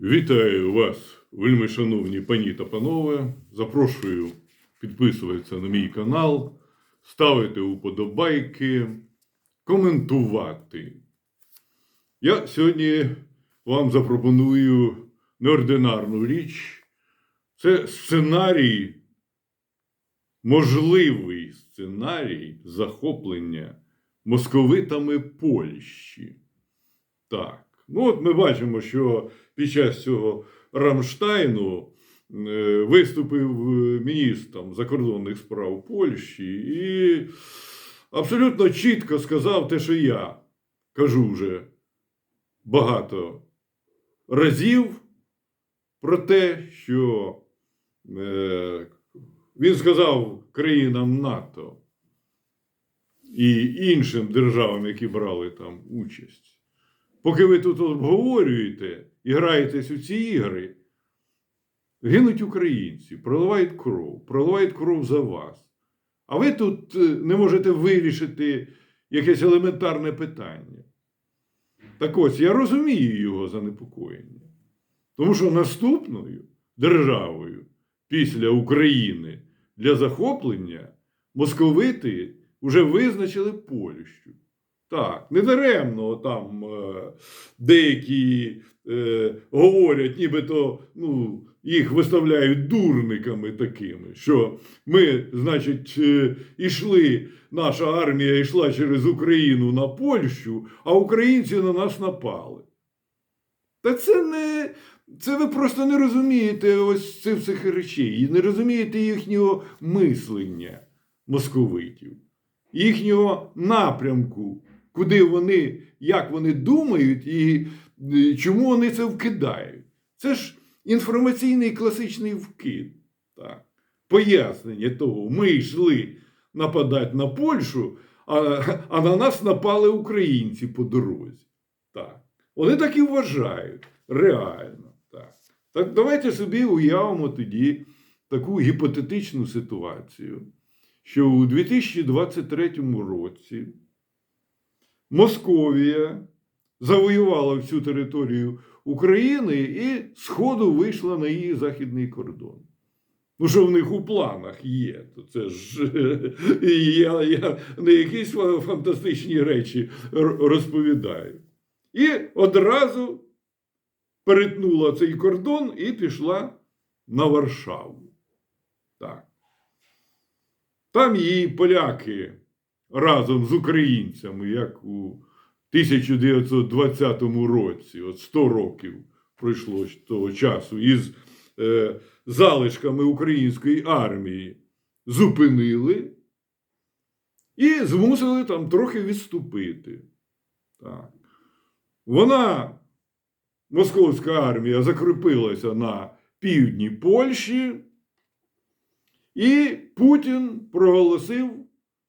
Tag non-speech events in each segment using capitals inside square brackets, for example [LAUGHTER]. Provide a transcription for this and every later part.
Вітаю вас, вельми шановні пані та панове. Запрошую підписуватися на мій канал, ставити уподобайки, коментувати. Я сьогодні вам запропоную неординарну річ. Це сценарій, можливий сценарій захоплення московитами Польщі. Так. Ну, от ми бачимо, що під час цього Рамштайну е, виступив е, міністром закордонних справ Польщі і абсолютно чітко сказав те, що я кажу вже багато разів про те, що е, він сказав країнам НАТО і іншим державам, які брали там участь. Поки ви тут обговорюєте і граєтесь у ці ігри, гинуть українці, проливають кров, проливають кров за вас. А ви тут е, не можете вирішити якесь елементарне питання. Так ось, я розумію його занепокоєння. Тому що наступною державою після України для захоплення московити вже визначили Польщу. Так, недаремно там е, деякі е, говорять, нібито ну, їх виставляють дурниками такими, що ми, значить, е, ішли, наша армія йшла через Україну на Польщу, а українці на нас напали. Та це не. Це ви просто не розумієте ось цих всіх речей, і не розумієте їхнього мислення московитів, їхнього напрямку куди вони, як вони думають і чому вони це вкидають. Це ж інформаційний класичний вкид. Так. Пояснення того, ми йшли нападати на Польщу, а, а на нас напали українці по дорозі. Так. Вони так і вважають. Реально. Так. так давайте собі уявимо тоді таку гіпотетичну ситуацію, що у 2023 році. Московія завоювала всю територію України і Сходу вийшла на її західний кордон. Ну, що в них у планах є, то це ж [LAUGHS] я, я не якісь фантастичні речі розповідаю. І одразу перетнула цей кордон і пішла на Варшаву. Так. Там її поляки разом з українцями, як у 1920 році, от 100 років пройшло з того часу, із е, залишками української армії зупинили і змусили там трохи відступити. Так. Вона, московська армія, закріпилася на півдні Польщі, і Путін проголосив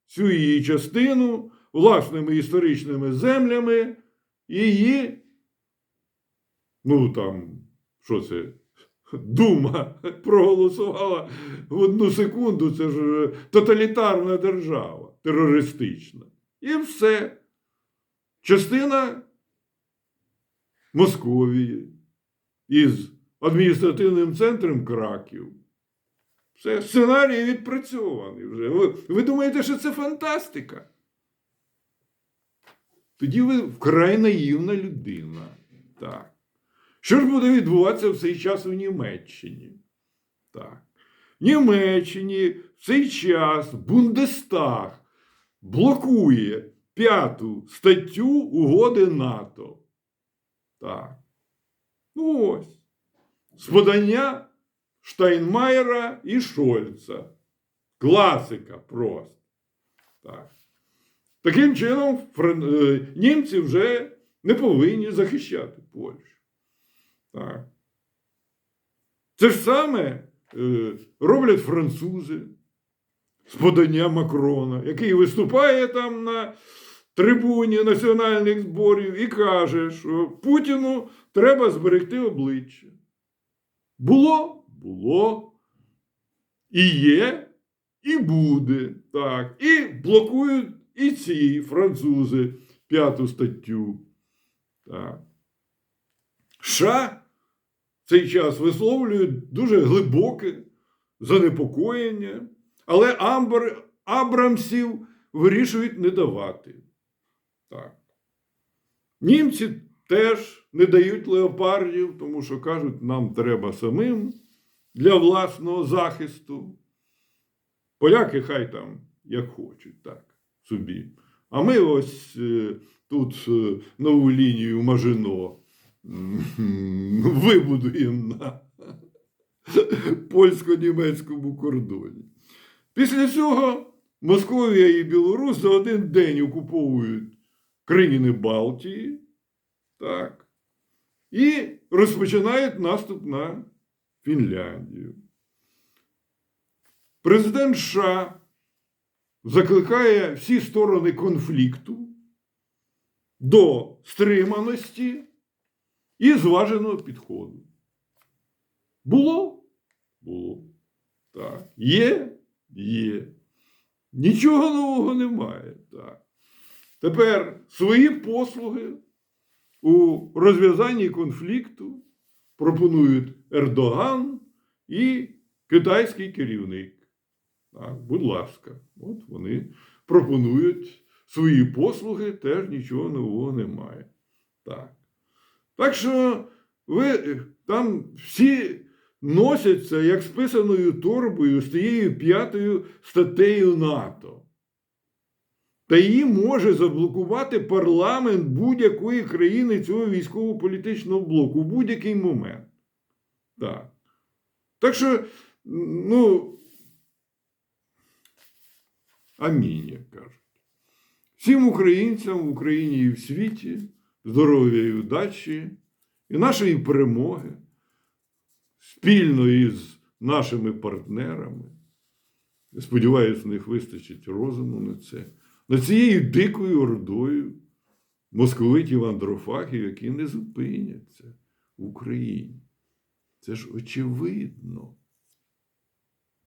цю її частину власними історичними землями, її, ну там, що це, дума проголосувала в одну секунду, це ж тоталітарна держава, терористична. І все. Частина Московії із адміністративним центром Краків. Все, сценарій відпрацьований вже. Ви, ви думаєте, що це фантастика? Тоді ви вкрай наївна людина. Так. Що ж буде відбуватися в цей час у Німеччині? Так. В Німеччині в цей час Бундестаг блокує п'яту статтю угоди НАТО. Так. Ну ось. З подання Штайнмаєра і Шольца. Класика просто. Так. Таким чином, е, німці вже не повинні захищати Польщу. Так. Це ж саме е, роблять французи з подання Макрона, який виступає там на трибуні національних зборів і каже, що Путіну треба зберегти обличчя. Було було, і є, і буде. Так. І блокують і ці французи п'яту статтю. Так. США цей час висловлюють дуже глибоке занепокоєння, але Амбер, Абрамсів вирішують не давати. Так. Німці теж не дають леопардів, тому що кажуть, нам треба самим для власного захисту. Поляки хай там як хочуть, так, собі. А ми ось е, тут е, нову лінію Мажино [LAUGHS] вибудуємо на [LAUGHS] польсько-німецькому кордоні. Після цього Московія і Білорусь за один день окуповують країни Балтії, так, і розпочинають наступ на Фінляндію. Президент США закликає всі сторони конфлікту до стриманості і зваженого підходу. Було? Було. Так. Є? Є. Нічого нового немає. Так. Тепер свої послуги у розв'язанні конфлікту пропонують Ердоган і китайський керівник. Так, будь ласка, от вони пропонують свої послуги, теж нічого нового немає. Так. Так що ви е, там всі носяться як з торбою з тією п'ятою статтею НАТО. Та її може заблокувати парламент будь-якої країни цього військово-політичного блоку в будь-який момент. Так. Так що, ну, амінь, як кажуть. Всім українцям в Україні і в світі здоров'я і удачі, і нашої перемоги спільно із нашими партнерами. Я сподіваюся, в них вистачить розуму на це. Над цією дикою ордою московитів андрофахів, які не зупиняться в Україні. Це ж очевидно.